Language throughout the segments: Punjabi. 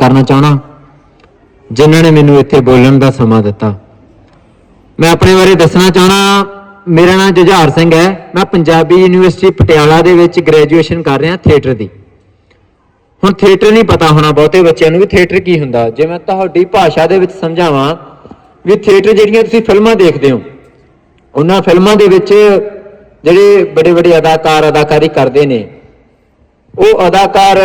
ਕਰਨਾ ਚਾਹਣਾ। ਜਿਨ੍ਹਾਂ ਨੇ ਮੈਨੂੰ ਇੱਥੇ ਬੋਲਣ ਦਾ ਸਮਾਂ ਦਿੱਤਾ। ਮੈਂ ਆਪਣੇ ਬਾਰੇ ਦੱਸਣਾ ਚਾਹਣਾ, ਮੇਰਾ ਨਾਮ ਜੁਝਾਰ ਸਿੰਘ ਹੈ। ਮੈਂ ਪੰਜਾਬੀ ਯੂਨੀਵਰਸਿਟੀ ਪਟਿਆਲਾ ਦੇ ਵਿੱਚ ਗ੍ਰੈਜੂਏਸ਼ਨ ਕਰ ਰਿਹਾ, ਥੀਏਟਰ ਦੀ। ਹੁਣ ਥੀਏਟਰ ਨਹੀਂ ਪਤਾ ਹੋਣਾ ਬਹੁਤੇ ਬੱਚਿਆਂ ਨੂੰ ਵੀ ਥੀਏਟਰ ਕੀ ਹੁੰਦਾ। ਜੇ ਮੈਂ ਤੁਹਾਡੀ ਭਾਸ਼ਾ ਦੇ ਵਿੱਚ ਸਮਝਾਵਾਂ ਵੀ ਥੀਏਟਰ ਜਿਹੜੀਆਂ ਤੁਸੀਂ ਫਿਲਮਾਂ ਦੇਖਦੇ ਹੋ, ਉਹਨਾਂ ਫਿਲਮਾਂ ਦੇ ਵਿੱਚ ਜਿਹੜੇ ਵੱਡੇ ਵੱਡੇ ਅਦਾਕਾਰ, ਅਦਾਕਾਰੀ ਕਰਦੇ ਨੇ, ਉਹ ਅਦਾਕਾਰ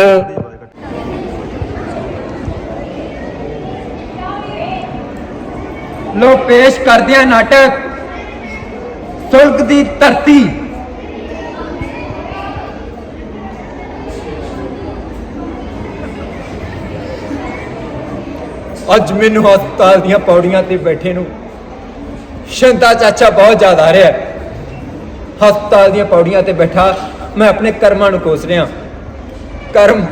ਲੋ ਪੇਸ਼ ਕਰਦੇ ਆ ਨਾਟਕ। ਸੁਲਗ ਦੀ ਧਰਤੀ। ਅੱਜ ਮੈਨੂੰ ਹਸਪਤਾਲ ਦੀਆਂ ਪੌੜੀਆਂ ਤੇ ਬੈਠੇ ਨੂੰ ਸ਼ੰਤਾ ਚਾਚਾ ਬਹੁਤ ਜ਼ਿਆਦਾ ਆ ਰਿਹਾ। ਹਸਪਤਾਲ ਦੀਆਂ ਪੌੜੀਆਂ ਤੇ ਬੈਠਾ ਮੈਂ ਆਪਣੇ ਕਰਮਾਂ ਨੂੰ ਕੋਸ ਰਿਹਾ। ਕਰਮ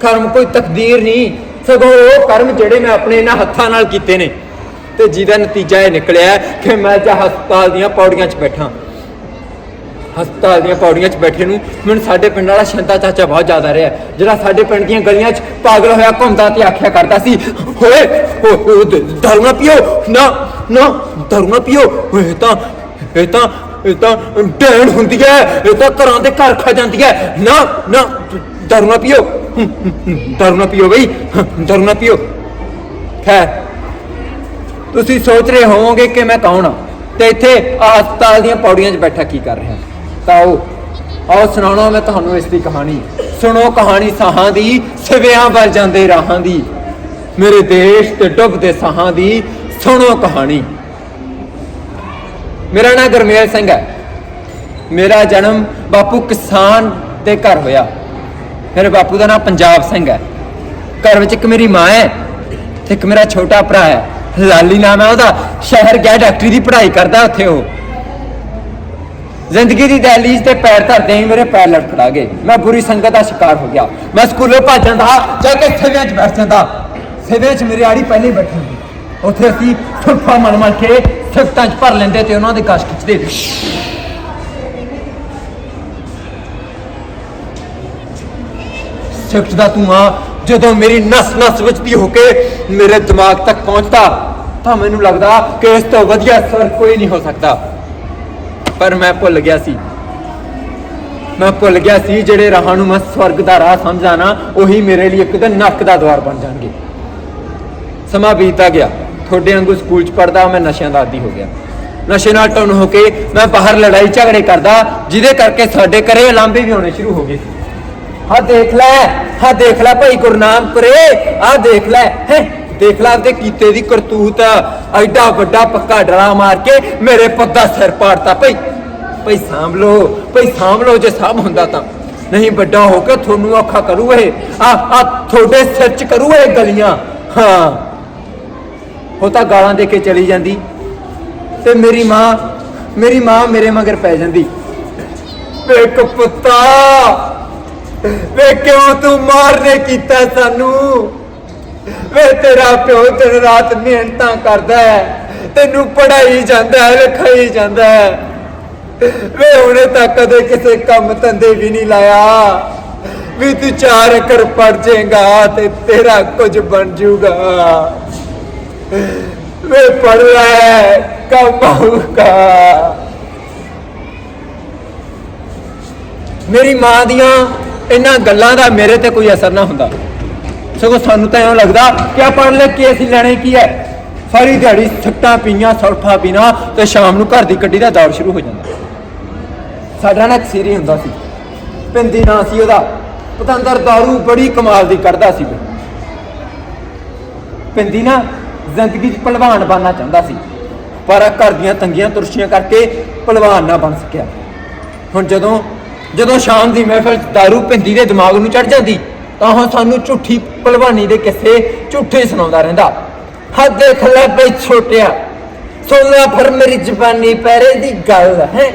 ਕਰਮ ਕੋਈ ਤਕਦੀਰ ਨਹੀਂ। ਸਗੋਂ ਉਹ ਕਰਮ ਜਿਹੜੇ ਮੈਂ ਆਪਣੇ ਇਹਨਾਂ ਹੱਥਾਂ ਨਾਲ ਕੀਤੇ ਨੇ। ਤੇ ਜਿਹਦਾ ਨਤੀਜਾ ਇਹ ਨਿਕਲਿਆ ਕਿ ਮੈਂ ਜਾ ਹਸਪਤਾਲ ਦੀਆਂ ਪੌੜੀਆਂ 'ਚ ਬੈਠਾ। ਹਸਪਤਾਲ ਦੀਆਂ ਪੌੜੀਆਂ 'ਚ ਬੈਠੇ ਨੂੰ ਮੈਨੂੰ ਸਾਡੇ ਪਿੰਡ ਵਾਲਾ ਸ਼ੰਤਾ ਚਾਚਾ ਬਹੁਤ ਜ਼ਿਆਦਾ ਰਿਹਾ। ਜਿਹੜਾ ਸਾਡੇ ਪਿੰਡ ਦੀਆਂ ਗਲੀਆਂ 'ਚ ਪਾਗਲ ਹੋਇਆ ਘੁੰਮਦਾ ਤੇ ਆਖਿਆ ਕਰਦਾ ਸੀ ਓਏ ਦਾਰੂ ਨਾ ਪੀਓ, ਨਾ ਨਾ, ਦਾਰੂ ਨਾ ਪੀਓ ਇਹ ਤਾਂ ਇਹ ਤਾਂ ਇਹ ਤਾਂ ਡੈਣ ਹੁੰਦੀ ਹੈ, ਇਹ ਤਾਂ ਘਰਾਂ ਦੇ ਘਰ ਖਾ ਜਾਂਦੀ ਹੈ। ਨਾ ਨਾ, ਦਾਰੂ ਨਾ ਪੀਓ ਦਾਰੂ ਨਾ ਪੀਓ ਬਈ ਦਾਰੂ ਨਾ ਪੀਓ। ਖੈਰ ਤੁਸੀਂ ਸੋਚ ਰਹੇ ਹੋਵੋਗੇ ਕਿ ਮੈਂ ਕੌਣ ਹਾਂ? ਤੇ ਇੱਥੇ ਆਹ ਹਸਪਤਾਲ ਦੀਆਂ ਪੌੜੀਆਂ 'ਚ ਬੈਠਾ ਕੀ ਕਰ ਰਿਹਾ? ਤਾਂ ਆਓ ਆਓ ਸੁਣਾਉਣਾ ਮੈਂ ਤੁਹਾਨੂੰ ਇਸ ਦੀ ਕਹਾਣੀ। ਸੁਣੋ ਕਹਾਣੀ ਸਾਹਾਂ ਦੀ, ਸਿਵਿਆਂ ਵੱਲ ਜਾਂਦੇ ਰਾਹਾਂ ਦੀ। ਮੇਰੇ ਦੇਸ਼ ਤੇ ਡੁੱਬਦੇ ਸਾਹਾਂ ਦੀ, ਸੁਣੋ ਕਹਾਣੀ। ਮੇਰਾ ਨਾਮ ਗੁਰਮੇਲ ਸਿੰਘ ਹੈ। ਮੇਰਾ ਜਨਮ ਬਾਪੂ ਕਿਸਾਨ ਦੇ ਘਰ ਹੋਇਆ। ਮੇਰੇ ਬਾਪੂ ਦਾ ਨਾਮ ਪੰਜਾਬ ਸਿੰਘ ਹੈ। ਘਰ ਵਿੱਚ ਇੱਕ ਮੇਰੀ ਮਾਂ ਹੈ ਤੇ ਇੱਕ ਮੇਰਾ ਛੋਟਾ ਭਰਾ ਹੈ। ਲਾਲੀ ਨਾਮ ਹੈ ਉਹਦਾ ਸ਼ਹਿਰ ਗਿਆ, ਡਾਕਟਰੀ ਦੀ ਪੜ੍ਹਾਈ ਕਰਦਾ ਉੱਥੇ ਉਹ। ਜ਼ਿੰਦਗੀ ਦੀ ਦਹਲੀਜ਼ ਤੇ ਪੈਰ ਧਰਦੇ ਹੀ ਮੇਰੇ ਪੈਰ ਲਟਕੜਾ ਗਏ। ਮੈਂ ਬੁਰੀ ਸੰਗਤ ਦਾ ਸ਼ਿਕਾਰ ਹੋ ਗਿਆ। ਮੈਂ ਸਕੂਲੋਂ ਭੱਜ ਜਾਂਦਾ, ਜਾ ਕੇ ਸੇਵਿਆਂ 'ਚ ਬੈਠ ਜਾਂਦਾ। ਸਿਵਿਆਂ 'ਚ ਮੇਰੀ ਆੜੀ ਪਹਿਲੇ ਬੈਠੀ ਹੁੰਦੀ ਉੱਥੇ ਅਸੀਂ ਸੁੱਫਾ ਮਨ ਮਨ ਕੇ ਸਿਫਤਾਂ 'ਚ ਭਰ ਲੈਂਦੇ ਤੇ ਉਹਨਾਂ ਦੇ ਕਸ਼ ਖਿੱਚਦੇ। ਸਿਫਤ ਦਾ ਧੂਆਂ ਜਦੋਂ ਮੇਰੀ ਨਸ ਨਸ ਵਿੱਚ ਦੀ ਹੋ ਕੇ ਮੇਰੇ ਦਿਮਾਗ ਤੱਕ ਪਹੁੰਚਦਾ, ਤਾਂ ਮੈਨੂੰ ਲੱਗਦਾ ਕਿ ਇਸ ਤੋਂ ਵਧੀਆ ਸਰ ਕੋਈ ਨਹੀਂ ਹੋ ਸਕਦਾ। ਪਰ ਮੈਂ ਭੁੱਲ ਗਿਆ ਸੀ। ਮੈਂ ਭੁੱਲ ਗਿਆ ਸੀ ਜਿਹੜੇ ਰਾਹਾਂ ਨੂੰ ਮੈਂ ਸਵਰਗ ਦਾ ਰਾਹ ਸਮਝਾ ਉਹੀ ਮੇਰੇ ਲਈ ਇੱਕ ਦਿਨ ਨਰਕ ਦਾ ਦਵਾਰ ਬਣ ਜਾਣਗੇ। ਸਮਾਂ ਬੀਤਦਾ ਗਿਆ। ਤੁਹਾਡੇ ਵਾਂਗੂ ਸਕੂਲ ਚ ਪੜਦਾ ਮੈਂ ਨਸ਼ਿਆਂ ਦਾ ਆਦੀ ਹੋ ਗਿਆ। ਨਸ਼ੇ ਨਾਲ ਟੁੰਨ ਹੋ ਕੇ ਮੈਂ ਬਾਹਰ ਲੜਾਈ ਝਗੜੇ ਕਰਦਾ, ਜਿਹਦੇ ਕਰਕੇ ਸਾਡੇ ਘਰੇ ਅਲਾਂਭੇ ਵੀ ਹੋਣੇ ਸ਼ੁਰੂ ਹੋ ਗਏ ਸੀ ਦੇਖ ਲੈ ਹਾਂ ਦੇਖ ਲੈ ਭਾਈ ਗੁਰਨਾਮ ਕਰੇ ਆਹ ਦੇਖ ਲੈ, ਹੈ, ਦੇਖ ਲੈ ਤੇ ਕੀਤੇ ਦੀ ਕਰਤੂਤ, ਐਡਾ ਵੱਡਾ ਪੱਕਾ ਡਰਾ ਮਾਰ ਕੇ ਮੇਰੇ ਪੱਦਾ ਸਿਰ ਪਾੜਤਾ। ਭਈ ਭਈ ਸਾਂਭ ਲੋ ਭਈ ਸਾਂਭ ਲੋ ਜੇ ਸਾਂਭ ਹੁੰਦਾ ਤਾਂ। ਨਹੀਂ ਵੱਡਾ ਹੋ ਕੇ ਤੁਹਾਨੂੰ ਔਖਾ ਕਰੂ ਇਹ ਆ ਆ ਤੁਹਾਡੇ ਸਿਰ ਚ ਕਰੂ ਇਹ ਗਲੀਆਂ। ਹਾਂ, ਉਹ ਤਾਂ ਗਾਲਾਂ ਦੇ ਕੇ ਚਲੀ ਜਾਂਦੀ ਤੇ ਮੇਰੀ ਮਾਂ ਮੇਰੀ ਮਾਂ ਮੇਰੇ ਮਗਰ ਪੈ ਜਾਂਦੀ। ਵੇ ਕਪੁੱਤਾ ਵੇ ਕਿਉਂ ਤੂੰ ਮਾਰਨੇ ਕੀਤਾ ਸਾਨੂੰ? ਵੇ ਤੇਰਾ ਪਿਓ ਦਿਨ ਰਾਤ ਮਿਹਨਤਾਂ ਕਰਦਾ ਹੈ, ਤੈਨੂੰ ਪੜਾਈ ਜਾਂਦਾ ਹੈ, ਲਿਖਾਈ ਜਾਂਦਾ ਹੈ। ਵੇ ਹੁਣੇ ਤੱਕ ਕਦੇ ਕਿਸੇ ਕੰਮ ਧੰਦੇ ਵੀ ਨਹੀਂ ਲਾਇਆ। ਵੀ ਤੂੰ ਚਾਰ ਅੱਖਰ ਪੜ ਜਾਏਗਾ ਤੇ ਤੇਰਾ ਕੁਝ ਬਣ ਜਾਊਗਾ। ਵੇ ਪੜ ਲੈ, ਕੰਮ ਆਊਗਾ। ਮੇਰੀ ਮਾਂ ਦੀਆਂ ਇਹਨਾਂ ਗੱਲਾਂ ਦਾ ਮੇਰੇ ਤੇ ਕੋਈ ਅਸਰ ਨਾ ਹੁੰਦਾ। ਸਗੋਂ ਸਾਨੂੰ ਤਾਂ ਐਂ ਲੱਗਦਾ ਕਿ ਆ ਪੜ੍ਹ ਲੈ ਕੇ ਅਸੀਂ ਲੈਣੇ ਕੀ ਹੈ? ਸਾਰੀ ਦਿਹਾੜੀ ਛੱਟਾਂ ਪੀਆਂ ਸੌਠਾ ਪੀਣਾ ਤੇ ਸ਼ਾਮ ਨੂੰ ਘਰ ਦੀ ਗੱਡੀ ਦਾ ਦੌੜ ਸ਼ੁਰੂ ਹੋ ਜਾਂਦਾ। ਸਾਡਾ ਨਾ ਇੱਕ ਸੀਰੀ ਹੁੰਦਾ ਸੀ। ਪਿੰਦੀ ਨਾ ਸੀ ਉਹਦਾ। ਪਤੰਦਰ ਦਾਰੂ ਬੜੀ ਕਮਾਲ ਦੀ ਕੱਢਦਾ ਸੀ। ਪਿੰਦੀ ਨਾ ਜ਼ਿੰਦਗੀ 'ਚ ਪਹਿਲਵਾਨ ਬਣਨਾ ਚਾਹੁੰਦਾ ਸੀ। ਪਰ ਘਰ ਦੀਆਂ ਤੰਗੀਆਂ ਤੁਰਸ਼ੀਆਂ ਕਰਕੇ ਪਹਿਲਵਾਨ ਨਾ ਬਣ ਸਕਿਆ। ਹੁਣ ਜਦੋਂ ਜਦੋਂ ਸ਼ਾਮ ਦੀ ਮਹਿਫਲ 'ਚ ਦਾਰੂ ਪਿੰਦੀ ਦੇ ਦਿਮਾਗ ਨੂੰ ਚੜ ਜਾਂਦੀ, ਤਾਂ ਉਹ ਸਾਨੂੰ ਝੂਠੀ ਭਲਵਾਨੀ ਦੇ ਕਿੱਸੇ ਝੂਠੇ ਸੁਣਾਉਂਦਾ ਰਹਿੰਦਾ। ਹੱਦ ਦੇਖ ਲੈ ਬਈ ਛੋਟਿਆ, ਸੁਣ ਫਿਰ ਮੇਰੀ ਜ਼ਬਾਨੀ ਪੈਰੇ ਦੀ ਗੱਲ ਹੈ।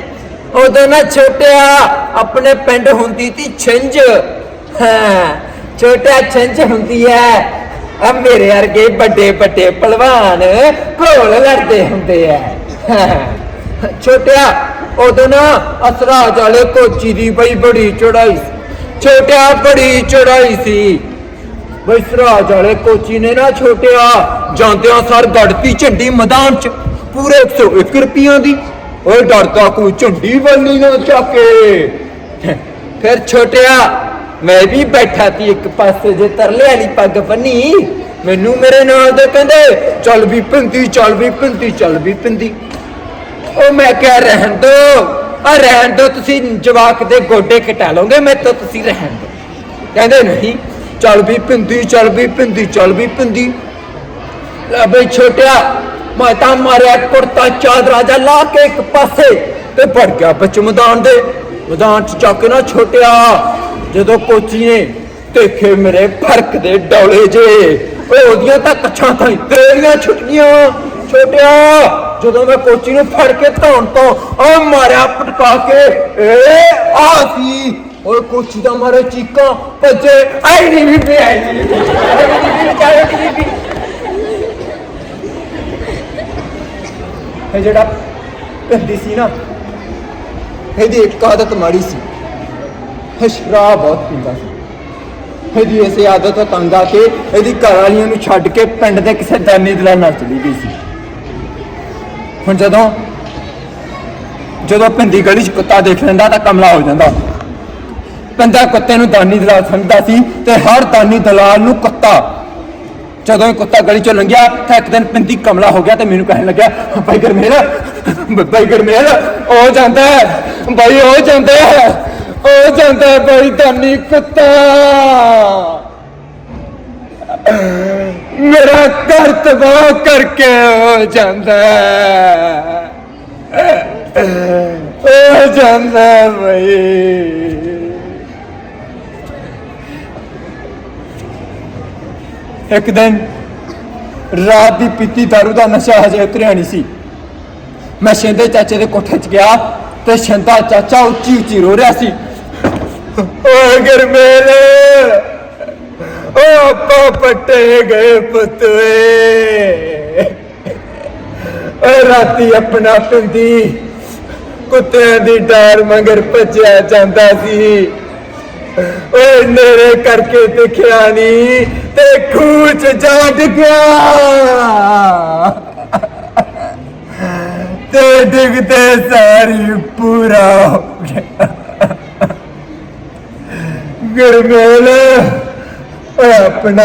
ਉਦੋਂ ਨਾ ਛੋਟਿਆ ਆਪਣੇ ਪਿੰਡ ਹੁੰਦੀ ਤੀ ਛਿੰਝ। ਹਾਂ, ਛੋਟਿਆ ਛਿੰਝ ਹੁੰਦੀ ਹੈ ਆ ਮੇਰੇ ਵਰਗੇ ਵੱਡੇ ਵੱਡੇ ਪਹਿਲਵਾਨ ਘੋਲ ਲੜਦੇ ਹੁੰਦੇ ਆ ਛੋਟਿਆ ਉਦੋਂ ਨਾ ਅਸਰਾ ਜਾਲੇ ਕੋਚੀ ਦੀ ਬਈ ਬੜੀ ਚੜਾਈ ਛੋਟਿਆ ਬੜੀ ਚੜਾਈ ਸੀ। ਬਈ ਸਰਾਜ ਵਾਲੇ ਕੋਚੀ ਨੇ ਨਾ ਛੋਟਿਆ ਜਾਂਦਿਆਂ ਸਰ ਗੜਤੀ ਝੰਡੀ ਮੈਦਾਨ ਚ, ਪੂਰੇ 101 ਰੁਪਈਆਂ ਦੀ। ਓਏ ਡਰਦਾ ਕੋਈ ਝੰਡੀ ਵੱਲੀ ਨਾ ਚੱਕੇ ਫਿਰ ਛੋਟਿਆ, ਮੈਂ ਵੀ ਬੈਠਾ ਸੀ ਇੱਕ ਪਾਸੇ ਜੇ ਤਰਲੇ ਵਾਲੀ ਪੱਗ ਬੰਨੀ। ਮੈਨੂੰ ਮੇਰੇ ਨਾਲ ਦੇ ਕਹਿੰਦੇ, ਚੱਲ ਵੀ ਪਿੰਦੀ, ਚੱਲ ਵੀ ਪਿੰਦੀ, ਚੱਲ ਵੀ ਪਿੰਦੀ। ਉਹ ਮੈਂ ਕਿਹਾ, ਰਹਿਣ ਦੋ। ਆ ਰਹਿਣ ਦੋ, ਤੁਸੀਂ ਜਵਾਕ ਦੇ ਗੋਡੇ ਕਟਾ ਲਓਗੇ, ਮੈਂ ਤਾਂ ਤੁਸੀਂ ਰਹਿਣ ਦੋ। ਕਹਿੰਦੇ ਨਹੀਂ, ਚੱਲ ਵੀ ਪਿੰਦੀ, ਚੱਲ ਵੀ ਪਿੰਦੀ, ਚੱਲ ਵੀ ਪਿੰਦੀ। ਲੈ ਬਈ ਛੋਟਿਆ, ਮੈਂ ਤਾਂ ਮਾਰਿਆ ਕੁੜਤਾ, ਚਾਦਰਾ ਜਾ ਲਾ ਕੇ ਇੱਕ ਪਾਸੇ ਤੇ ਵੜ ਗਿਆ ਵਿੱਚ ਮੈਦਾਨ ਦੇ। ਮੈਦਾਨ ਚ ਚੱਕ ਨਾ ਛੋਟਿਆ, ਜਦੋਂ ਕੋਚੀ ਨੇ ਦੇਖੇ ਮੇਰੇ ਫ਼ਰਕ ਦੇ ਡੌਲੇ ਜੇ। ਓਏ ਉਹਦੀਆਂ ਤਾਂ ਕੱਛਾਂ ਤਾਂ ਤੇਰੀਆਂ ਛੁੱਟੀਆਂ, ਛੋਟਿਆ। ਜਦੋਂ ਮੈਂ ਕੋਚੀ ਨੂੰ ਫੜ ਕੇ ਧੌਣ ਤੋਂ ਆ ਮਾਰਿਆ ਪਟਕਾ ਕੇ, ਏ, ਆ ਸੀ ਓਏ ਕੋਚੀ ਦਾ ਮਾਰੇ ਚੀਕਾਂ ਭੱਜੇ, ਆਈ ਨਹੀਂ ਵੀ ਆਈ ਆਈ ਨਹੀਂ ਵੀ ਇਹ ਜਿਹੜਾ ਕਹਿੰਦੀ ਸੀ ਨਾ, ਇਹਦੀ ਇੱਕ ਆਦਤ ਮਾੜੀ ਸੀ। ਇਹ ਸ਼ਰਾਬ ਬਹੁਤ ਪੀਂਦਾ ਸੀ। ਇਹਦੀ ਇਸੇ ਆਦਤ ਤੰਗ ਆ ਕੇ ਇਹਦੀ ਘਰ ਵਾਲੀਆਂ ਨੂੰ ਛੱਡ ਕੇ ਪਿੰਡ ਦੇ ਕਿਸੇ ਦਾਨੀ ਦਲਾ ਨਾਲ ਚਲੀ ਗਈ ਸੀ। ਹੁਣ ਜਦੋਂ ਜਦੋਂ ਪਿੰਦੀ ਗਲੀ 'ਚ ਕੁੱਤਾ ਦੇਖ ਲੈਂਦਾ ਤਾਂ ਕਮਲਾ ਹੋ ਜਾਂਦਾ। ਪਿੰਦਾ ਕੁੱਤੇ ਨੂੰ ਦਾਨੀ ਦਲਾਲ ਸਮਝਦਾ ਸੀ ਤੇ ਹਰ ਦਾਨੀ ਦਲਾਲ ਨੂੰ ਕੁੱਤਾ। ਜਦੋਂ ਇਹ ਕੁੱਤਾ ਗਲੀ ਚੋਂ ਲੰਘਿਆ, ਤਾਂ ਇੱਕ ਦਿਨ ਪਿੰਦੀ ਕਮਲਾ ਹੋ ਗਿਆ ਤੇ ਮੈਨੂੰ ਕਹਿਣ ਲੱਗਿਆ, ਬਾਈ ਗਰਮੇਲ ਬਾਈ ਗਰਮੇਲ ਉਹ ਜਾਂਦਾ ਬਾਈ ਉਹ ਜਾਂਦਾ ਉਹ ਜਾਂਦਾ ਬਾਈ ਦਾਨੀ ਕੁੱਤਾ। ਮੇਰਾ ਘਰ ਤਬਾਹ ਕਰਕੇ ਹੋ ਜਾਂਦਾ ਹੈ। ਜਾਂਦਾ ਹੈ, ਇੱਕ ਦਿਨ ਰਾਤ ਦੀ ਪੀਤੀ ਦਾਰੂ ਦਾ ਨਸ਼ਾ ਹਜੇ ਉਤਰਿਆ ਨਹੀਂ ਸੀ। ਮੈਂ ਸ਼ਿੰਦੇ ਚਾਚੇ ਦੇ ਕੋਠੇ 'ਚ ਗਿਆ ਤੇ ਸ਼ਿੰਦਾ ਚਾਚਾ ਉੱਚੀ ਉੱਚੀ ਰੋ ਰਿਹਾ ਸੀ। ਓ ਗਰਮੇਲ! ਓ ਆਪਾ ਪੱਟੇ ਗਏ ਪੁੱਤਵੇ। ਓ ਰਾਤੀ ਆਪਣਾ ਪਿੰਦੀ ਕੁੱਤਿਆਂ ਦੀ ਟਾਰ ਮਗਰ ਭੱਜਿਆ ਜਾਂਦਾ ਸੀ। ਓਏ ਨੇਰੇ ਕਰਕੇ ਦੇਖਿਆ ਨਹੀਂ ਤੇ ਖੂਚ ਜਾ ਡਿੱਗਿਆ। ਤੇ ਡਿੱਗਦੇ ਸਾਰੀ ਪੂਰਾ ਹੋ ਗਿਆ। ਗਰਮੇਲ ਓਏ ਆਪਣਾ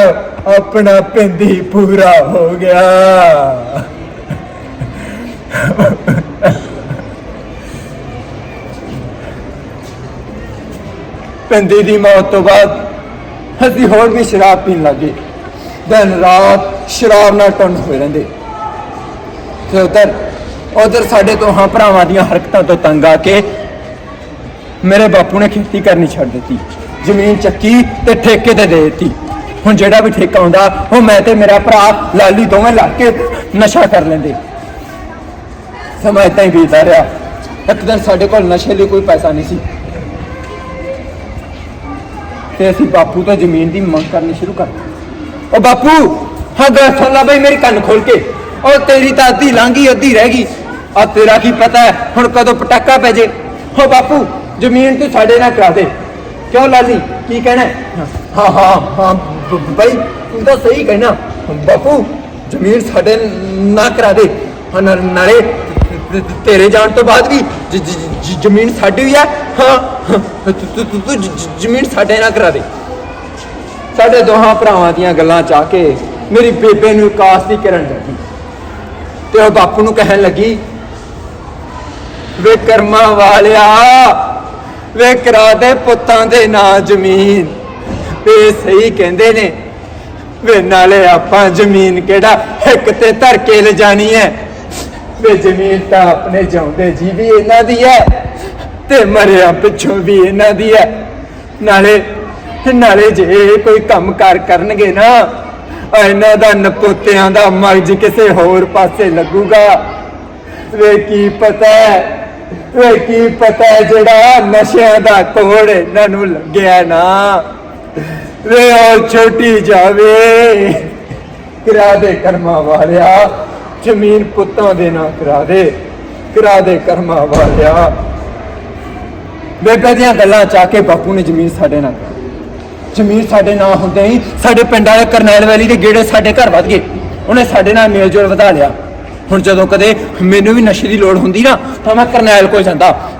ਆਪਣਾ ਪਿੰਦੀ ਪੂਰਾ ਹੋ ਗਿਆ। ਪਿੰਦੀ ਦੀ ਮੌਤ ਤੋਂ ਬਾਅਦ ਅਸੀਂ ਹੋਰ ਵੀ ਸ਼ਰਾਬ ਪੀਣ ਲੱਗੇ ਦਿਨ ਰਾਤ ਸ਼ਰਾਬ ਨਾਲ ਟੁੰਨ ਹੋਏ ਰਹਿੰਦੇ। ਤੇ ਉਧਰ ਉਧਰ ਸਾਡੇ ਦੋਹਾਂ ਭਰਾਵਾਂ ਦੀਆਂ ਹਰਕਤਾਂ ਤੋਂ ਤੰਗ ਆ ਕੇ ਮੇਰੇ ਬਾਪੂ ਨੇ ਖੇਤੀ ਕਰਨੀ ਛੱਡ ਦਿੱਤੀ। ਜ਼ਮੀਨ ਚੱਕੀ ਤੇ ਠੇਕੇ ਤੇ ਦੇ ਦਿੱਤੀ। ਹੁਣ ਜਿਹੜਾ ਵੀ ਠੇਕਾ ਹੁੰਦਾ ਉਹ ਮੈਂ ਤੇ ਮੇਰਾ ਭਰਾ, ਲਾਲੀ ਦੋਵੇਂ ਲੱਗ ਕੇ ਨਸ਼ਾ ਕਰ ਲੈਂਦੇ। ਸਮਾਂ ਏਦਾਂ ਹੀ ਬੀਤਦਾ ਰਿਹਾ। ਇੱਕ ਦਿਨ ਸਾਡੇ ਕੋਲ ਨਸ਼ੇ ਲਈ ਕੋਈ ਪੈਸਾ ਨਹੀਂ ਸੀ। ਤੇ ਅਸੀਂ ਬਾਪੂ ਤੋਂ ਜ਼ਮੀਨ ਦੀ ਮੰਗ ਕਰਨੀ ਸ਼ੁਰੂ ਕਰ ਦਿੱਤੀ। ਉਹ ਬਾਪੂ, ਹਾਂ ਗੱਲ ਸੁਣ ਲੈ ਬਈ ਮੇਰੀ ਕੰਨ ਖੋਲ ਕੇ। ਉਹ ਤੇਰੀ ਤਾਂ ਅੱਧੀ ਲਾਂਗੀ ਅੱਧੀ ਰਹਿ ਗਈ। ਆ ਤੇਰਾ ਕੀ ਪਤਾ ਹੈ, ਹੁਣ ਕਦੋਂ ਪਟਾਕਾ ਪੈ ਜੇ। ਹੋ ਬਾਪੂ, ਜ਼ਮੀਨ ਤੂੰ ਸਾਡੇ ਨਾਲ ਕਰਾ ਦੇ। ਕਿਉਂ ਲਾਲੀ? ਕੀ ਕਹਿਣਾ ਹੈ? ਹਾਂ ਹਾਂ ਹਾਂ ਬ- ਬ- ਬਈ ਤੂੰ ਤਾਂ ਸਹੀ ਕਹਿਣਾ। ਬਾਪੂ ਜ਼ਮੀਨ ਸਾਡੇ ਨਾ ਕਰਾ ਦੇ। ਹਾਂ ਨਾ- ਨਾਲੇ ਤੇ- ਤੇ- ਤੇਰੇ ਜਾਣ ਤੋਂ ਬਾਅਦ ਵੀ ਜ- ਜ- ਜ- ਜ਼ਮੀਨ ਸਾਡੀ ਹੋਈ ਆ ਹਾਂ ਹਾਂ, ਤੂੰ ਤੂੰ- ਤੂੰ- ਤੂੰ ਜ- ਜ- ਜ਼ਮੀਨ ਸਾਡੇ ਨਾ ਕਰਾ ਦੇ। ਸਾਡੇ ਦੋਹਾਂ ਭਰਾਵਾਂ ਦੀਆਂ ਗੱਲਾਂ ਚਾਹ ਕੇ ਮੇਰੀ ਬੇਬੇ ਨੂੰ ਕਾਸ ਦੀ ਕਿਰਨ ਲੱਗੀ। ਤੇ ਉਹ ਬਾਪੂ ਨੂੰ ਕਹਿਣ ਲੱਗੀ ਵੇ ਕਰਮਾਂ ਵਾਲਿਆ ਵੇ ਕਰਾ ਦੇ ਪੁੱਤਾਂ ਦੇ ਨਾਂ ਜ਼ਮੀਨ। ਵੇ ਸਹੀ ਕਹਿੰਦੇ ਨੇ, ਵੇ ਨਾਲੇ ਆਪਾਂ ਜ਼ਮੀਨ ਕਿਹੜਾ ਇੱਕ ਤੇ ਧਰ ਕੇ ਲਿਜਾਣੀ ਹੈ ਵੇ ਜ਼ਮੀਨ ਤਾਂ ਆਪਣੇ ਜਿਉਂਦੇ ਜੀ ਵੀ ਇਹਨਾਂ ਦੀ ਹੈ ਤੇ ਮਰਿਆ ਪਿੱਛੋਂ ਵੀ ਇਹਨਾਂ ਦੀ ਹੈ ਨਾਲੇ ਨਾਲੇ ਜੇ ਕੋਈ ਕੰਮ ਕਾਰ ਕਰਨਗੇ ਨਾ ਇਹਨਾਂ ਦਾ ਨਪੋਤਿਆਂ ਦਾ ਮਗਜ ਕਿਸੇ ਹੋਰ ਪਾਸੇ ਲੱਗੂਗਾ। ਵੇ ਕੀ ਪਤਾ ਹੈ ਵੇ ਕੀ ਪਤਾ ਜਿਹੜਾ ਨਸ਼ਿਆਂ ਦਾ ਕੋੜ ਇਹਨਾਂ ਨੂੰ ਲੱਗਿਆ ਨਾ? ਵੇ ਉਹ ਛੋਟੀ ਜਾਵੇ। ਕਰਾ ਦੇ ਕਰਮਾਂ ਵਾਲਿਆ, ਜ਼ਮੀਨ ਪੁੱਤਾਂ ਦੇ ਨਾਂ ਕਰਾ ਦੇ। ਕਰਾ ਦੇ ਕਰਮਾ ਵਾਲਿਆ। ਬੇਬੇ ਦੀਆਂ ਗੱਲਾਂ ਚਾ ਕੇ ਬਾਪੂ ਨੇ ਜ਼ਮੀਨ ਸਾਡੇ ਨਾਲ ਜ਼ਮੀਨ ਸਾਡੇ ਨਾਲ ਹੁੰਦੇ ਹੀ ਸਾਡੇ ਪਿੰਡ ਵਾਲੇ ਕਰਨੈਲ ਵੈਲੀ ਦੇ ਗੇੜੇ ਸਾਡੇ ਘਰ ਵੱਧ ਗਏ। ਉਹਨੇ ਸਾਡੇ ਨਾਲ ਮੇਲ ਜੋਲ ਵਧਾ ਲਿਆ। ਹੁਣ ਜਦੋਂ ਕਦੇ ਮੈਨੂੰ ਵੀ ਨਸ਼ੇ ਦੀ ਲੋੜ ਹੁੰਦੀ ਨਾ, ਤਾਂ ਮੈਂ ਕਰਨੈਲ ਕੋਲ ਜਾਂਦਾ।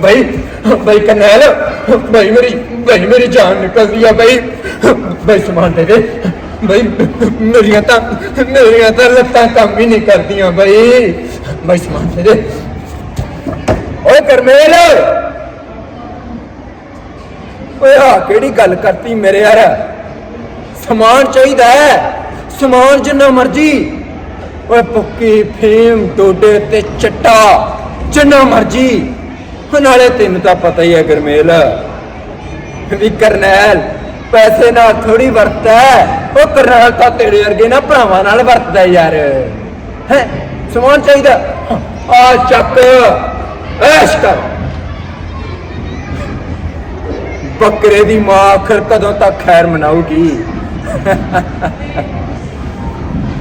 ਬਈ ਬਈ ਕਰਨੈਲ, ਬਈ ਮੇਰੀ ਬਈ ਮੇਰੀ ਜਾਨ ਨਿਕਲਦੀ ਆ ਬਈ। ਬਈ ਸਮਾਨ ਦੇ ਦੇ। ਬਈ, ਮੇਰੀਆਂ ਤਾਂ ਮੇਰੀਆਂ ਤਾਂ ਲੱਤਾਂ ਕੰਮ ਹੀ ਨਹੀਂ ਕਰਦੀਆਂ ਬਈ। ਬਈ ਸਮਾਨ ਦੇ ਦੇ। ਓਏ ਕਰਮੇਲ ਓਏ ਆ ਕਿਹੜੀ ਗੱਲ ਕਰਤੀ ਮੇਰੇ ਯਾਰ? ਸਮਾਨ ਚਾਹੀਦਾ ਹੈ। ਸਮਾਨ ਜਿੰਨਾ ਮਰਜ਼ੀ ਓਏ ਪੱਕੀ ਫੇਮ ਡੋਡੇ ਤੇ ਚੱਟਾ, ਜਿੰਨਾ ਮਰਜ਼ੀ। ਨਾਲੇ ਤੈਨੂੰ ਤਾਂ ਪਤਾ ਹੀ ਹੈ ਗਰਮੇਲ, ਵੀ ਕਰਨੈਲ, ਪੈਸੇ ਨਾਲ ਥੋੜੀ ਵਰਤਦਾ ਉਹ ਕਰਨੈਲ ਤਾਂ ਤੇਰੇ ਵਰਗੇ ਨਾ ਭਰਾਵਾਂ ਨਾਲ ਵਰਤਦਾ ਯਾਰ। ਹੈ, ਸਮਾਨ ਚਾਹੀਦਾ? ਆ ਚੱਕ, ਐਸ਼ ਕਰ। ਬੱਕਰੇ ਦੀ ਮਾਂ ਆਖਰ ਕਦੋਂ ਤੱਕ ਖੈਰ ਮਨਾਊਗੀ?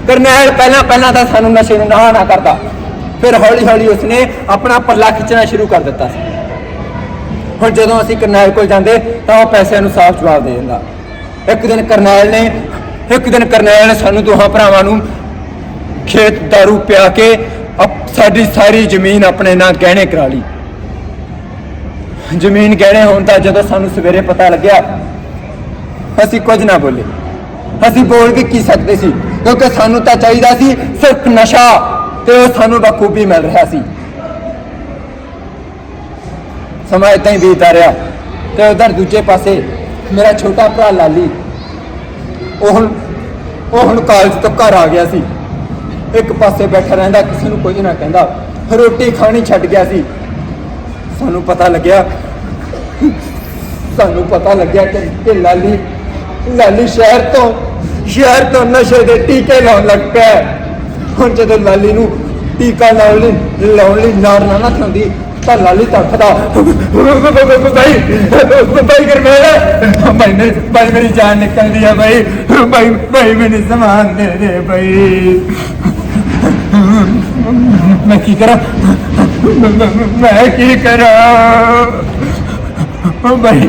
ਕਰਨੈਲ ਪਹਿਲਾਂ ਪਹਿਲਾਂ ਤਾਂ ਸਾਨੂੰ ਨਸ਼ੇ ਨੂੰ ਨਾ ਨਾ ਕਰਦਾ। ਫਿਰ ਹੌਲੀ ਹੌਲੀ ਉਸਨੇ ਆਪਣਾ ਪੱਲਾ ਖਿੱਚਣਾ ਸ਼ੁਰੂ ਕਰ ਦਿੱਤਾ। ਸੀ ਹੁਣ ਜਦੋਂ ਅਸੀਂ ਕਰਨੈਲ ਕੋਲ ਜਾਂਦੇ, ਤਾਂ ਉਹ ਪੈਸਿਆਂ ਨੂੰ ਸਾਫ਼ ਜਵਾਬ ਦੇ ਦਿੰਦਾ। ਇੱਕ ਦਿਨ ਕਰਨੈਲ ਨੇ ਇੱਕ ਦਿਨ ਕਰਨੈਲ ਨੇ ਸਾਨੂੰ ਦੋਹਾਂ ਭਰਾਵਾਂ ਨੂੰ ਖੇਤ ਦਾਰੂ ਪਿਆ ਕੇ ਅਪ- ਸਾਡੀ ਸਾਰੀ ਜ਼ਮੀਨ ਆਪਣੇ ਨਾਂ ਗਹਿਣੇ ਕਰਾ ਲਈ। ਜ਼ਮੀਨ ਗਹਿਣੇ ਹੋਣ ਦਾ ਜਦੋਂ ਸਾਨੂੰ ਸਵੇਰੇ ਪਤਾ ਲੱਗਿਆ, ਅਸੀਂ ਕੁਝ ਨਾ ਬੋਲੇ। ਅਸੀਂ ਬੋਲ ਕੇ ਕੀ ਸਕਦੇ ਸੀ? ਕਿਉਂਕਿ ਸਾਨੂੰ ਤਾਂ ਚਾਹੀਦਾ ਸੀ ਸਿਰਫ ਨਸ਼ਾ ਤੇ ਉਹ ਸਾਨੂੰ ਬਖੂਬੀ ਮਿਲ ਰਿਹਾ ਸੀ। ਸਮਾਂ ਏਦਾਂ ਹੀ ਬੀਤਦਾ ਰਿਹਾ ਤੇ ਉਧਰ ਦੂਜੇ ਪਾਸੇ ਮੇਰਾ ਛੋਟਾ ਭਰਾ ਲਾਲੀ, ਉਹ ਹੁਣ ਉਹ ਹੁਣ ਕਾਲਜ ਤੋਂ ਘਰ ਆ ਗਿਆ ਸੀ। ਇੱਕ ਪਾਸੇ ਬੈਠਾ ਰਹਿੰਦਾ, ਕਿਸੇ ਨੂੰ ਕੁਝ ਨਾ ਕਹਿੰਦਾ। ਰੋਟੀ ਖਾਣੀ ਛੱਡ ਗਿਆ ਸੀ। ਸਾਨੂੰ ਪਤਾ ਲੱਗਿਆ ਸਾਨੂੰ ਪਤਾ ਲੱਗਿਆ ਕਿ ਲਾਲੀ ਲਾਲੀ ਸ਼ਹਿਰ ਤੋਂ ਸ਼ਹਿਰ ਤੋਂ ਨਸ਼ੇ ਦੇ ਟੀਕੇ ਲਾਉਣ ਲੱਗ ਪਿਆ। ਹੁਣ ਜਦੋਂ ਲਾਲੀ ਨੂੰ ਟੀਕਾ ਲਾਉਣ ਲਈ ਲਾਉਣ ਲਈ ਨਾਰ ਨਾ ਨਾ ਖਾਂਦੀ, ਤਾਂ ਲਾਲੀ ਤੜਫਦਾ ਭਾਈ ਭਾਈ ਕਰ ਮੇਰਾ ਭਾਈ ਨੇ ਭਾਈ ਮੇਰੀ ਜਾਨ ਨਿਕਲਦੀ ਆ ਭਾਈ। ਭਾਈ ਭਾਈ ਮੈਨੂੰ ਸਮਾਨ ਦੇ ਦੇ ਭਾਈ। ਮੈਂ ਕੀ ਕਰਾਂ? ਮੈਂ ਕੀ ਕਰਾਂ? ਭਾਈ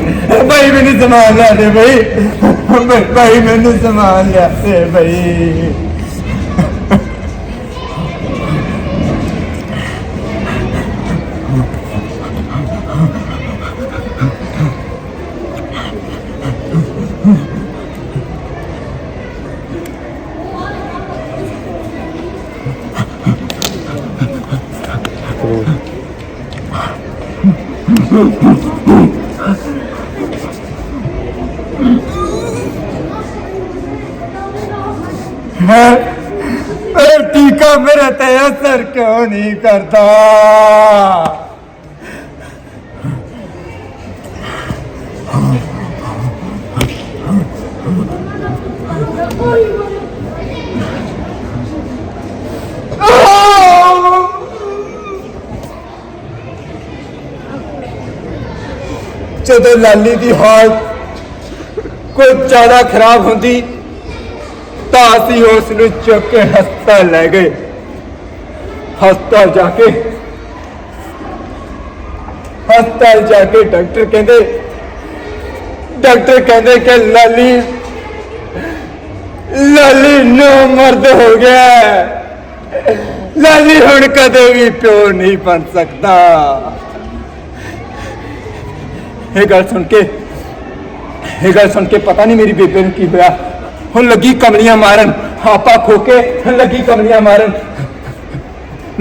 ਭਾਈ ਮੈਨੂੰ ਸਮਾਨ ਲਿਆ ਦੇ ਭਾਈ। ਭਾਈ ਮੈਨੂੰ ਸਮਾਨ ਲਿਆ ਦੇ ਭਾਈ। ਨਹੀਂ ਕਰਦਾ। ਜਦੋਂ ਲਾਲੀ ਦੀ ਹਾਲਤ ਕੋਈ ਜ਼ਿਆਦਾ ਖਰਾਬ ਹੁੰਦੀ, ਤਾਂ ਅਸੀਂ ਉਸ ਨੂੰ ਚੁੱਕ ਕੇ ਹਸਪਤਾਲ ਲੈ ਗਏ। ਹਸਪਤਾਲ ਜਾ ਕੇ, ਹਸਪਤਾਲ ਜਾ ਕੇ ਡਾਕਟਰ ਕਹਿੰਦੇ ਡਾਕਟਰ ਕਹਿੰਦੇ ਕਿ ਲਾਲੀ ਲਾਲੀ ਨੋ ਮਰਦ ਹੋ ਗਿਆ। ਲਾਲੀ ਹੁਣ ਕਦੇ ਵੀ ਪਿਓ ਨਹੀਂ ਬਣ ਸਕਦਾ। ਇਹ ਗੱਲ ਸੁਣ ਕੇ, ਇਹ ਗੱਲ ਸੁਣ ਕੇ ਪਤਾ ਨਹੀਂ ਮੇਰੀ ਬੇਬੇ ਨੂੰ ਕੀ ਹੋਇਆ। ਹੁਣ ਲੱਗੀ ਕਮਲੀਆਂ ਮਾਰਨ ਆਪਾ ਖੋ ਕੇ ਲੱਗੀ ਕਮਲੀਆਂ ਮਾਰਨ।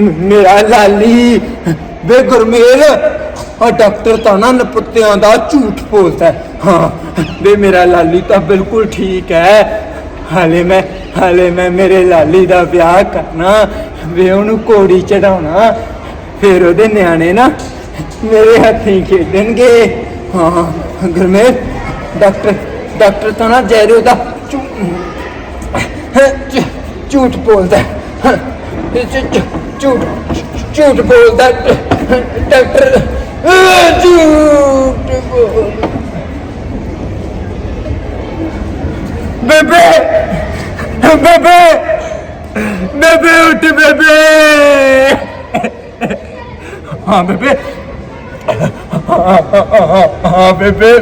ਮੇਰਾ ਲਾਲੀ ਬੇ ਗੁਰਮੇਲ ਆ ਡਾਕਟਰ ਤਾਂ ਨਾ ਨਪੁੱਤਿਆਂ ਦਾ ਝੂਠ ਬੋਲਦਾ ਹਾਂ। ਬੇ ਮੇਰਾ ਲਾਲੀ ਤਾਂ ਬਿਲਕੁਲ ਠੀਕ ਹੈ। ਹਾਲੇ ਮੈਂ ਹਾਲੇ ਮੈਂ ਮੇਰੇ ਲਾਲੀ ਦਾ ਵਿਆਹ ਕਰਨਾ, ਵੇ ਉਹਨੂੰ ਕੋੜੀ ਚੜਾਉਣਾ ਫਿਰ ਉਹਦੇ ਨਿਆਣੇ ਨਾ ਮੇਰੇ ਹੱਥੀਂ ਖੇਡਣਗੇ। ਹਾਂ, ਗੁਰਮੇਲ, ਡਾਕਟਰ ਡਾਕਟਰ ਤਾਂ ਨਾ ਜੈਰੋ ਦਾ ਝੂਠ ਬੋਲਦਾ ਝੂਠ ਝੂਠ ਬੋਲਦਾ ਡਾਕਟਰ, ਝੂਠ ਬੋਲ ਬੇਬੇ ਬੇਬੇ ਬੇਬੇ ਉੱਠ, ਬੇਬੇ। ਹਾਂ ਬੇਬੇ। ਹਾਂ, ਬੇਬੇ।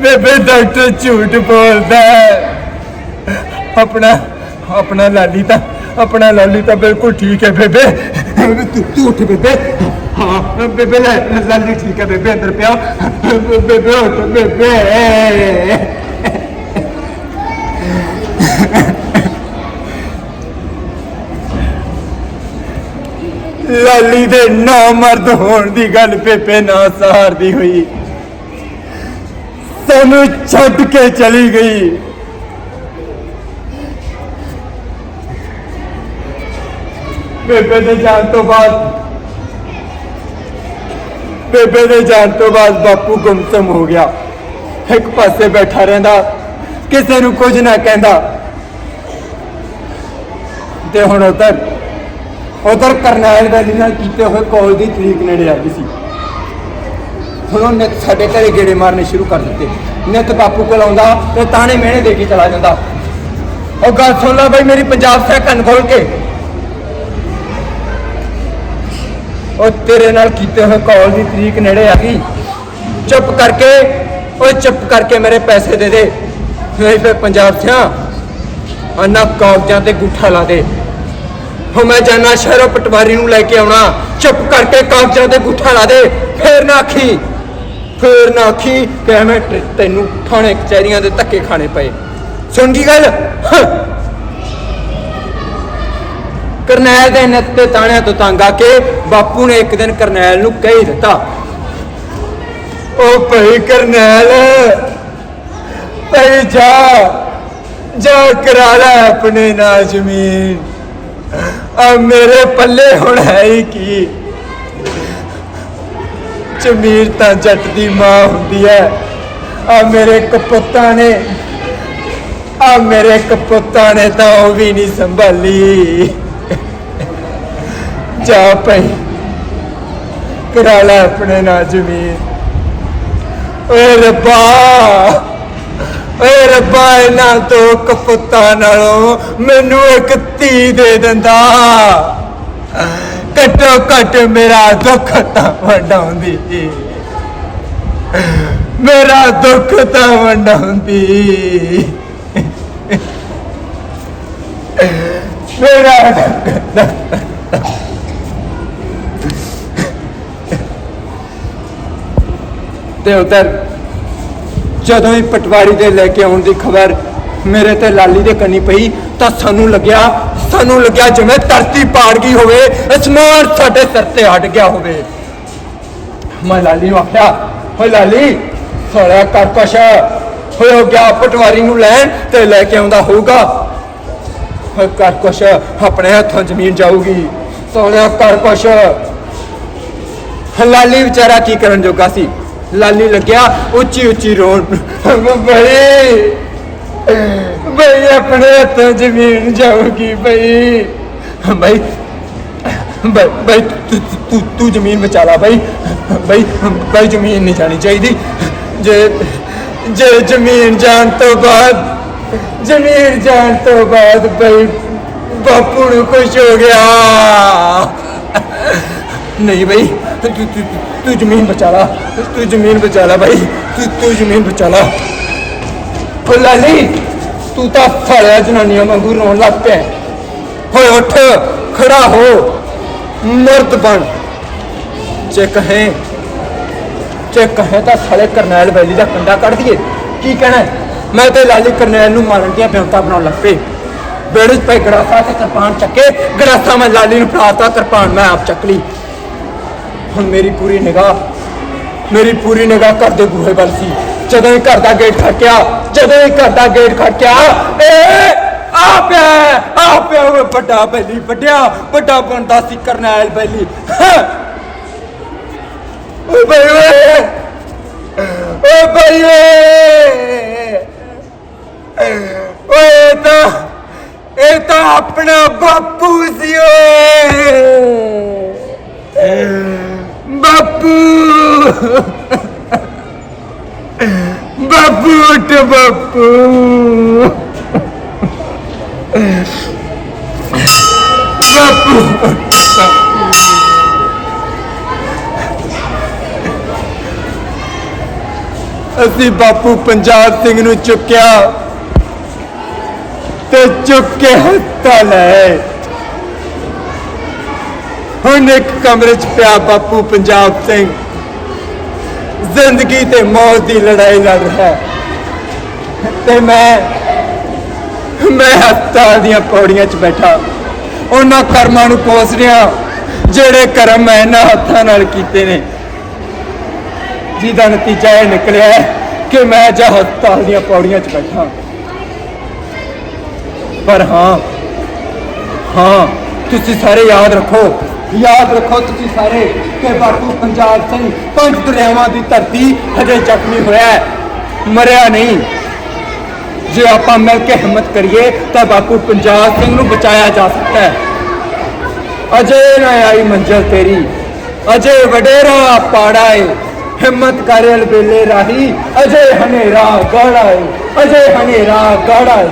ਬੇਬੇ, ਡਾਕਟਰ ਝੂਠ ਬੋਲਦਾ। ਆਪਣਾ ਆਪਣਾ ਲਾਲੀ ਤਾਂ ਆਪਣਾ ਲਾਲੀ ਤਾਂ ਬਿਲਕੁਲ ਠੀਕ ਹੈ ਬੇਬੇ। ਤੂੰ ਤੂੰ ਉੱਠ ਬੇਬੇ। ਹਾਂ, ਬੇਬੇ ਲਾ- ਲਾਲੀ ਠੀਕ ਹੈ ਬੇਬੇ, ਅੰਦਰ ਪਿਆ। ਬੇਬੇ ਉੱਠ ਬੇਬੇ। ਲਾਲੀ ਦੇ ਨਾ ਮਰਦ ਹੋਣ ਦੀ ਗੱਲ ਬੇਬੇ ਨਾ ਸਹਾਰਦੀ ਹੋਈ। ਸਾਨੂੰ ਛੱਡ ਕੇ ਚਲੀ ਗਈ। ਬੇਬੇ ਦੇ ਜਾਣ ਤੋਂ ਬਾਅਦ, ਬੇਬੇ ਦੇ ਜਾਣ ਤੋਂ ਬਾਅਦ ਬਾਪੂ ਗੁੰਮਸਮ ਹੋ ਗਿਆ। ਇੱਕ ਪਾਸੇ ਬੈਠਾ ਰਹਿੰਦਾ, ਕਿਸੇ ਨੂੰ ਕੁਝ ਨਾ ਕਹਿੰਦਾ। ਤੇ ਹੁਣ ਉਧਰ ਉਧਰ ਕਰਨੈਲ ਵੈਲੀ ਨਾਲ ਕੀਤੇ ਹੋਏ ਕਾਲ ਦੀ ਤਰੀਕ ਨੇੜੇ ਆ ਗਈ ਸੀ। ਹੁਣ ਉਹਨੇ ਸਾਡੇ ਘਰੇ ਗੇੜੇ ਮਾਰਨੇ ਸ਼ੁਰੂ ਕਰ ਦਿੱਤੇ। ਨਿਤ ਬਾਪੂ ਕੋਲ ਆਉਂਦਾ ਤੇ ਤਾਣੇ ਮਿਹਣੇ ਦੇ ਕੇ ਚਲਾ ਜਾਂਦਾ। ਉਹ ਗੱਲ ਸੁਣ ਲੈ ਬਈ, ਮੇਰੀ ਪੰਜਾਬ ਸੇ ਕੰਨ ਖੋਲ ਕੇ। ਉਹ ਤੇਰੇ ਨਾਲ ਕੀਤੇ ਹੋਏ ਕਾਲ ਦੀ ਤਰੀਕ ਨੇੜੇ ਆ ਗਈ। ਚੁੱਪ ਕਰਕੇ, ਓਏ ਚੁੱਪ ਕਰਕੇ ਮੇਰੇ ਪੈਸੇ ਦੇ ਦੇ। ਨਹੀਂ ਫੇ ਪੰਜਾਬ ਸਿਆ ਅੰਨਾ ਕਾਗਜ਼ਾਂ ਤੇ ਗੁੱਠਾ ਲਾ ਦੇ। ਹੋ ਮੈਂ ਜਾਨਾ ਸ਼ਹਿਰੋਂ ਪਟਵਾਰੀ ਨੂੰ ਲੈ ਕੇ ਆਉਣਾ। ਚੁੱਪ ਕਰਕੇ ਕਾਗਜ਼ਾਂ ਤੇ ਗੁੱਠਾ ਲਾ ਦੇ। ਫੇਰ ਨਾ ਆਖੀ। ਫੇਰ ਨਾ ਆਖੀ ਕਿ ਐਵੇਂ ਤੈਨੂੰ ਥਾਣੇ ਕਚਹਿਰੀਆਂ ਦੇ ਧੱਕੇ ਖਾਣੇ ਪਏ। ਸੁਣ ਗਈ ਗੱਲ? ਕਰਨੈਲ ਦੇ ਨਿੱਤ ਤੇ ਤਾਣਿਆਂ ਤੋਂ ਤੰਗ ਆ ਕੇ ਬਾਪੂ ਨੇ ਇੱਕ ਦਿਨ ਕਰਨੈਲ ਨੂੰ ਕਹਿ ਦਿੱਤਾ, ਉਹ ਭਈ ਕਰਨੈਲ, ਭਈ ਜਾ ਜਾ ਕਰਾ ਲੈ ਆਪਣੇ ਨਾਲ ਜ਼ਮੀਨ। ਆ ਮੇਰੇ ਪੱਲੇ ਹੁਣ ਹੈ ਹੀ ਕੀ? ਜ਼ਮੀਰ ਤਾਂ ਜੱਟ ਦੀ ਮਾਂ ਹੁੰਦੀ ਹੈ। ਆ ਮੇਰੇ ਕਪੁੱਤਾਂ ਨੇ, ਆ ਮੇਰੇ ਕਪੁੱਤਾਂ ਨੇ ਤਾਂ ਉਹ ਵੀ ਨਹੀਂ ਸੰਭਾਲੀ। ਜਾ ਪਈ। ਕਰਾ ਲੈ ਆਪਣੇ ਨਾਲ ਜ਼ਮੀਨ। ਓਏ ਰੱਬਾ ਓਏ ਰੱਬਾ, ਇਹਨਾਂ ਤੋਂ ਕਪੁੱਤਾਂ ਨਾਲੋਂ ਮੈਨੂੰ ਇੱਕ ਧੀ ਦੇ ਦਿੰਦਾ। ਘੱਟੋ ਘੱਟ ਮੇਰਾ ਦੁੱਖ ਤਾਂ ਵੰਡਾਉਂਦੀ। ਮੇਰਾ ਦੁੱਖ ਤਾਂ ਵੰਡਾਉਂਦੀ। ਮੇਰਾ ਦੁੱਖ ਤੇ ਉਧਰ ਜਦੋਂ ਹੀ ਪਟਵਾਰੀ ਦੇ ਲੈ ਕੇ ਆਉਣ ਦੀ ਖਬਰ ਮੇਰੇ ਤੇ ਲਾਲੀ ਦੇ ਕੰਨੀ ਪਈ, ਤਾਂ ਸਾਨੂੰ ਲੱਗਿਆ ਸਾਨੂੰ ਲੱਗਿਆ ਜਿਵੇਂ ਧਰਤੀ ਪਾੜ ਗਈ ਹੋਵੇ ਅਸਮਾਨ ਸਾਡੇ ਸਿਰ ਤੇ ਹਟ ਗਿਆ ਹੋਵੇ। ਮੈਂ ਲਾਲੀ ਨੂੰ ਆਖਿਆ, ਓਏ ਲਾਲੀ, ਸਾਲਿਆ ਕਰ ਕੁਛ ਹੋ ਗਿਆ ਪਟਵਾਰੀ ਨੂੰ ਲੈਣ ਤੇ ਲੈ ਕੇ ਆਉਂਦਾ ਹੋਊਗਾ। ਓਏ ਕਰ ਕੁਛ ਆਪਣੇ ਹੱਥੋਂ ਜ਼ਮੀਨ ਜਾਊਗੀ। ਸਾਲਿਆ ਕਰ ਕੁਛ ਲਾਲੀ ਵਿਚਾਰਾ ਕੀ ਕਰਨ ਜੋਗਾ ਸੀ? ਲਾਲੀ ਲੱਗਿਆ, ਉੱਚੀ ਉੱਚੀ ਰੋਣ। ਬਈ ਬਈ ਆਪਣੇ ਹੱਥੋਂ ਜ਼ਮੀਨ ਜਾਊਗੀ ਬਈ। ਬਈ ਬਈ ਬਈ ਤੂੰ- ਤੂੰ- ਜ਼ਮੀਨ ਬਚਾ ਲਾ ਬਈ। ਬਈ ਬਈ ਜ਼ਮੀਨ ਨਹੀਂ ਜਾਣੀ ਚਾਹੀਦੀ। ਜੇ ਜੇ ਜ਼ਮੀਨ ਜਾਣ ਤੋਂ ਬਾਅਦ, ਜ਼ਮੀਨ ਜਾਣ ਤੋਂ ਬਾਅਦ ਬਈ ਬਾਪੂ ਨੂੰ ਕੁਝ ਹੋ ਗਿਆ। ਨਹੀਂ ਬਈ ਤੂੰ ਤੂੰ ਤੂੰ ਜ਼ਮੀਨ ਬਚਾ ਲਾ। ਤੂੰ ਜ਼ਮੀਨ ਬਚਾ ਲਾ ਭਾਈ ਤੂੰ ਤੂੰ ਜ਼ਮੀਨ ਬਚਾ ਲਾ। ਫੁੱਲਾ ਨਹੀਂ ਤੂੰ ਤਾਂ ਫੜਿਆ ਜਨਾਨੀਆਂ ਵਾਂਗੂ ਰੋਣ ਲੱਗ ਪਿਆ। ਹੋਏ ਉੱਠ, ਖੜਾ ਹੋ। ਮਰਦ ਬਣ। ਜੇ ਕਹੇ ਜੇ ਕਹੇ ਤਾਂ ਸਾਲੇ ਕਰਨੈਲ ਵੈਲੀ ਦਾ ਕੰਡਾ ਕੱਢ ਦਈਏ। ਕੀ ਕਹਿਣਾ ਮੈਂ ਤੇ ਲਾਲੀ ਕਰਨੈਲ ਨੂੰ ਮਾਰਨ ਦੀਆਂ ਬਿਆਨਤਾ ਬਣਾਉਣ ਲੱਗ ਪਏ। ਬੇੜੇ ਪੈ ਗੜਾਸਾ ਤੇ ਕਿਰਪਾਨ ਚੱਕੇ। ਗੜਾਸਾ ਮੈਂ ਲਾਲੀ ਨੂੰ ਫੜਾਤਾ, ਕਿਰਪਾਨ ਮੈਂ ਆਪ ਚੱਕ ਲਈ। ਹੁਣ ਮੇਰੀ ਪੂਰੀ ਨਿਗਾਹ, ਮੇਰੀ ਪੂਰੀ ਨਿਗਾਹ ਘਰ ਦੇ ਬੂਹੇ ਵੱਲ ਸੀ। ਜਦੋਂ ਹੀ ਘਰ ਦਾ ਗੇਟ ਖੜਕਿਆ, ਜਦੋਂ ਹੀ ਘਰ ਦਾ ਗੇਟ ਖੜਕਿਆ ਏ ਆ ਪਿਆ ਆ ਪਿਆ ਉਹ ਵੱਡਾ ਬੈਲੀ ਵੱਡਿਆ, ਵੱਡਾ ਬਣਦਾ ਸੀ ਕਰਨੈਲ ਬੈਲੀ। ਓ ਬਈ ਓਏ ਓ ਬਈ ਓਏ ਓਏ ਤਾਂ, ਇਹ ਤਾਂ ਆਪਣਾ ਬਾਪੂ ਸੀ ਓਏ। ਬਾਪੂ। ਬਾਪੂ ਉੱਠ ਬਾਪੂ। ਬਾਪੂ ਅਸੀਂ ਬਾਪੂ ਪੰਜਾਬ ਸਿੰਘ ਨੂੰ ਚੁੱਕਿਆ ਤੇ ਚੁੱਕ ਕੇ ਹੱਥਾਂ ਲੈ ਹੁਣ ਇੱਕ ਕਮਰੇ 'ਚ ਪਿਆ ਬਾਪੂ ਪੰਜਾਬ ਸਿੰਘ। ਜ਼ਿੰਦਗੀ ਤੇ ਮੌਤ ਦੀ ਲੜਾਈ ਲੜ ਰਿਹਾ ਹੈ। ਤੇ ਮੈਂ ਮੈਂ ਹੱਥਾਂ ਦੀਆਂ ਪੌੜੀਆਂ 'ਚ ਬੈਠਾ। ਉਹਨਾਂ ਕਰਮਾਂ ਨੂੰ ਕੋਸ ਰਿਹਾ। ਜਿਹੜੇ ਕਰਮ ਮੈਂ ਇਹਨਾਂ ਹੱਥਾਂ ਨਾਲ ਕੀਤੇ ਨੇ। ਜਿਹਦਾ ਨਤੀਜਾ ਇਹ ਨਿਕਲਿਆ ਕਿ ਮੈਂ ਅੱਜ ਹਸਪਤਾਲ ਦੀਆਂ ਪੌੜੀਆਂ 'ਚ ਬੈਠਾ। ਪਰ ਹਾਂ ਹਾਂ ਤੁਸੀਂ ਸਾਰੇ ਯਾਦ ਰੱਖੋ। ਯਾਦ ਰੱਖੋ ਤੁਸੀਂ ਸਾਰੇ ਕਿ ਬਾਪੂ ਪੰਜਾਬ ਸਿੰਘ ਪੰਜ ਦਰਿਆਵਾਂ ਦੀ ਧਰਤੀ ਹਜੇ ਜ਼ਖਮੀ ਹੋਇਆ ਹੈ। ਮਰਿਆ ਨਹੀਂ। ਜੇ ਆਪਾਂ ਮਿਲ ਕੇ ਹਿੰਮਤ ਕਰੀਏ ਤਾਂ ਬਾਪੂ ਪੰਜਾਬ ਸਿੰਘ ਨੂੰ ਬਚਾਇਆ ਜਾ ਸਕਦਾ ਹੈ। ਅਜੇ ਨਾ ਆਈ ਮੰਜ਼ਲ ਤੇਰੀ। ਅਜੇ ਵਡੇਰਾ ਪਾੜਾ ਏ। ਹਿੰਮਤ ਕਰੇਲ ਅਲਬੇਲੇ ਰਾਹੀ। ਅਜੇ ਹਨੇਰਾ ਗਾੜਾ ਏ। ਅਜੇ ਹਨੇਰਾ ਗਾੜਾ ਏ।